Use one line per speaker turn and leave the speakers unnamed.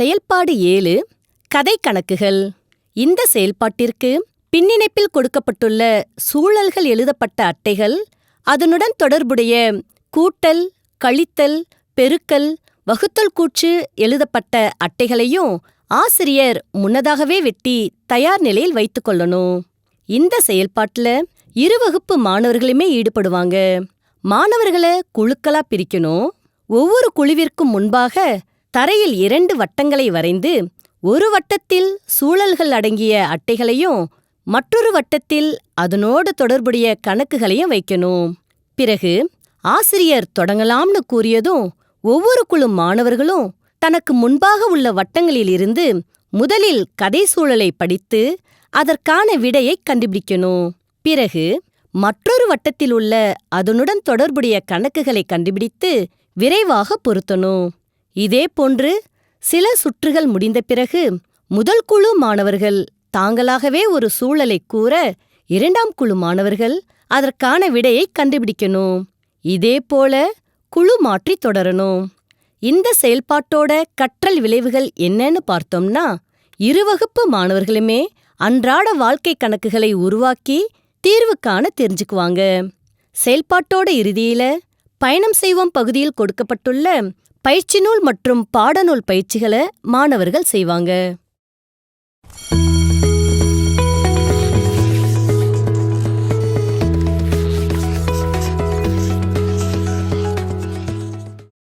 செயல்பாடு ஏழு கதை கணக்குகள். இந்த செயல்பாட்டிற்கு பின்னிணைப்பில் கொடுக்கப்பட்டுள்ள சூழல்கள் எழுதப்பட்ட அட்டைகள் அதனுடன் தொடர்புடைய கூட்டல் கழித்தல் பெருக்கல் வகுத்தல் கூற்று எழுதப்பட்ட அட்டைகளையும் ஆசிரியர் முன்னதாகவே வெட்டி தயார் நிலையில் வைத்துக் கொள்ளணும். இந்த செயல்பாட்டுல இரு வகுப்பு மாணவர்களுமே ஈடுபடுவாங்க. மாணவர்களை குழுக்களா பிரிக்கணும். ஒவ்வொரு குழுவிற்கும் முன்பாக தரையில் இரண்டு வட்டங்களை வரைந்து ஒரு வட்டத்தில் சூழல்கள் அடங்கிய அட்டைகளையும் மற்றொரு வட்டத்தில் அதனோடு தொடர்புடைய கணக்குகளையும் வைக்கணும். பிறகு ஆசிரியர் தொடங்கலாம்னு கூறியதும் ஒவ்வொரு குழு மாணவர்களும் தனக்கு முன்பாக உள்ள வட்டங்களில் இருந்து முதலில் கதை சூழலை படித்து அதற்கான விடையை கண்டுபிடிக்கணும். பிறகு மற்றொரு வட்டத்தில் உள்ள அதனுடன் தொடர்புடைய கணக்குகளை கண்டுபிடித்து விரைவாக பொருத்தணும். இதே போன்று சில சுற்றுகள் முடிந்த பிறகு முதல் குழு மாணவர்கள் தாங்களாகவே ஒரு சூழலை கூற இரண்டாம் குழு மாணவர்கள் அதற்கான விடையை கண்டுபிடிக்கணும். இதே போல குழு மாற்றி தொடரணும். இந்த செயல்பாட்டோட கற்றல் விளைவுகள் என்னன்னு பார்த்தோம்னா இருவகுப்பு மாணவர்களுமே அன்றாட வாழ்க்கை கணக்குகளை உருவாக்கி தீர்வு காண தெரிஞ்சுக்குவாங்க. செயல்பாட்டோட இறுதியில பயணம் செய்வோம் பகுதியில் கொடுக்கப்பட்டுள்ள பயிற்சி நூல் மற்றும் பாடநூல் பயிற்சிகளை மாணவர்கள் செய்வாங்க.